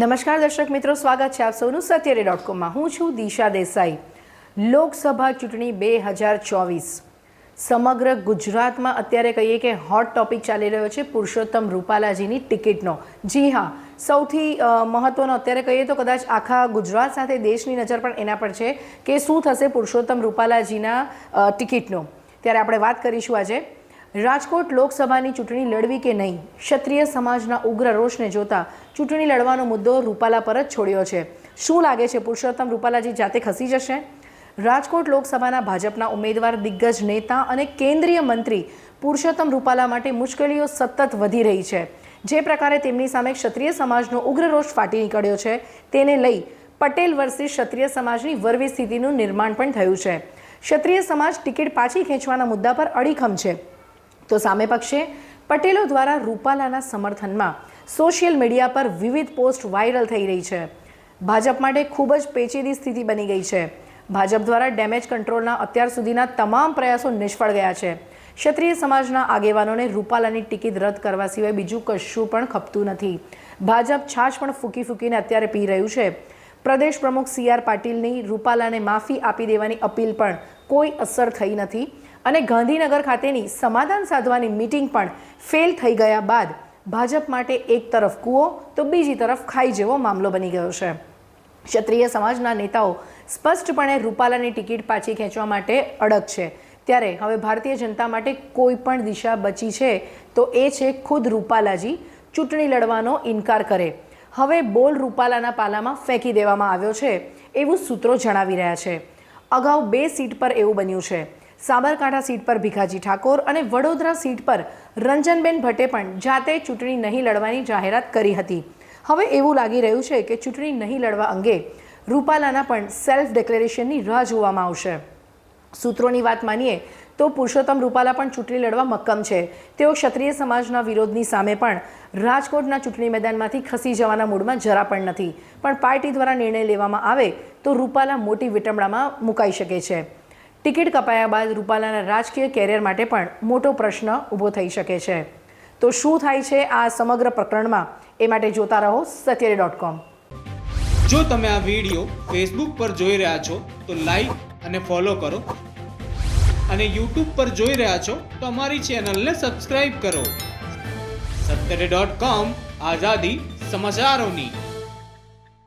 નમસ્કાર દર્શક મિત્રો, સ્વાગત છે આપ સૌનું સત્યરે ડોટ કોમમાં હું છું દિશા દેસાઈ. લોકસભા ચૂંટણી બે હજાર ચોવીસ. સમગ્ર ગુજરાતમાં અત્યારે કહીએ કે હોટ ટોપિક ચાલી રહ્યો છે પુરુષોત્તમ રૂપાલાજીની ટિકિટનો. જી હા, સૌથી મહત્ત્વનો અત્યારે કહીએ તો કદાચ આખા ગુજરાત સાથે દેશની નજર પણ એના પર છે કે શું થશે પુરુષોત્તમ રૂપાલાજીના ટિકિટનો. ત્યારે આપણે વાત કરીશું આજે રાજકોટ લોકસભાની ચૂંટણી લડવી કે નહીં? ક્ષત્રિય સમાજના ઉગ્ર રોષને જોતા ચૂંટણી લડવાનો મુદ્દો રૂપાલા પર જ છોડ્યો છે. શું લાગે છે પુરુષોત્તમ રૂપાલાજી, જાતે ખસી જશે? રાજકોટ લોકસભાના ભાજપના ઉમેદવાર, દિગ્ગજ નેતા અને કેન્દ્રીય મંત્રી પુરુષોત્તમ રૂપાલા માટે મુશ્કેલીઓ સતત વધી રહી છે. જે પ્રકારે તેમની સામે ક્ષત્રિય સમાજનો ઉગ્ર રોષ ફાટી નીકળ્યો છે, તેને લઈ પટેલ વર્ષે ક્ષત્રિય સમાજની વરવી સ્થિતિનું નિર્માણ પણ થયું છે. ક્ષત્રિય સમાજ ટિકિટ પાછી ખેંચવાના મુદ્દા પર અડીખમ છે. તો સામે પક્ષે પટેલો દ્વારા રૂપાલાના સમર્થનમાં સોશિયલ મીડિયા પર વિવિધ પોસ્ટ વાયરલ થઈ રહી છે. ભાજપ માટે ખૂબ જ પેચીદી સ્થિતિ બની ગઈ છે. ભાજપ દ્વારા ડેમેજ કંટ્રોલના અત્યાર સુધીના તમામ પ્રયાસો નિષ્ફળ ગયા છે. ક્ષત્રિય સમાજના આગેવાનોને રૂપાલાની ટિકિટ રદ કરવા સિવાય બીજું કશું પણ ખપતું નથી. ભાજપ છાશ પણ ફૂકી ફૂકીને અત્યારે પી રહ્યું છે. પ્રદેશ પ્રમુખ સી આર પાટીલની રૂપાલાને માફી આપી દેવાની અપીલ પણ કોઈ અસર થઈ નથી. અને ગાંધીનગર ખાતેની સમાધાન સાધવાની મીટિંગ પણ ફેલ થઈ ગયા બાદ ભાજપ માટે એક તરફ કૂવો તો બીજી તરફ ખાઈ જેવો મામલો બની ગયો છે. ક્ષત્રિય સમાજના નેતાઓ સ્પષ્ટપણે રૂપાલાની ટિકિટ પાછી ખેંચવા માટે અડગ છે. ત્યારે હવે ભારતીય જનતા માટે કોઈ પણ દિશા બચી છે તો એ છે ખુદ રૂપાલાજી ચૂંટણી લડવાનો ઇનકાર કરે. હવે બોલ રૂપાલાના પાલામાં ફેંકી દેવામાં આવ્યો છે એવું સૂત્રો જણાવી રહ્યા છે. અગાઉ બે સીટ પર એવું બન્યું છે. સાબરકાંઠા સીટ પર ભીખાજી ઠાકોર અને વડોદરા સીટ પર રંજનબેન ભટ્ટે પણ જાતે ચૂંટણી નહીં લડવાની જાહેરાત કરી હતી. હવે એવું લાગી રહ્યું છે કે ચૂંટણી નહીં લડવા અંગે રૂપાલાના પણ સેલ્ફ ડિક્લેરેશનની રાહ જોવામાં આવશે. સૂત્રોની વાત માનીએ તો પુરુષોત્તમ રૂપાલા પણ ચૂંટણી લડવા મક્કમ છે. તેઓ ક્ષત્રિય સમાજના વિરોધની સામે પણ રાજકોટના ચૂંટણી મેદાનમાંથી ખસી જવાના મૂડમાં જરા પણ નથી. પણ પાર્ટી દ્વારા નિર્ણય લેવામાં આવે તો રૂપાલા મોટી વિટંબડામાં મુકાઈ શકે છે. ટિકિટ કપાયા બાદ રૂપાલાના રાજકીય કેરિયર માટે પણ મોટો પ્રશ્ન ઊભો થઈ શકે છે. તો શું થાય છે આ સમગ્ર પ્રકરણમાં? એ માટે જોતા રહો સત્યરે ડોટ કોમ જો તમે આ વીડિયો ફેસબુક પર જોઈ રહ્યા છો, તો લાઈક અને ફોલો કરો. અને યુટ્યુબ પર જોઈ રહ્યા છો, તો અમારી ચેનલને સબસ્ક્રાઈબ કરો. સત્તરે ડોટ કોમ આઝાદી સમાચારોની.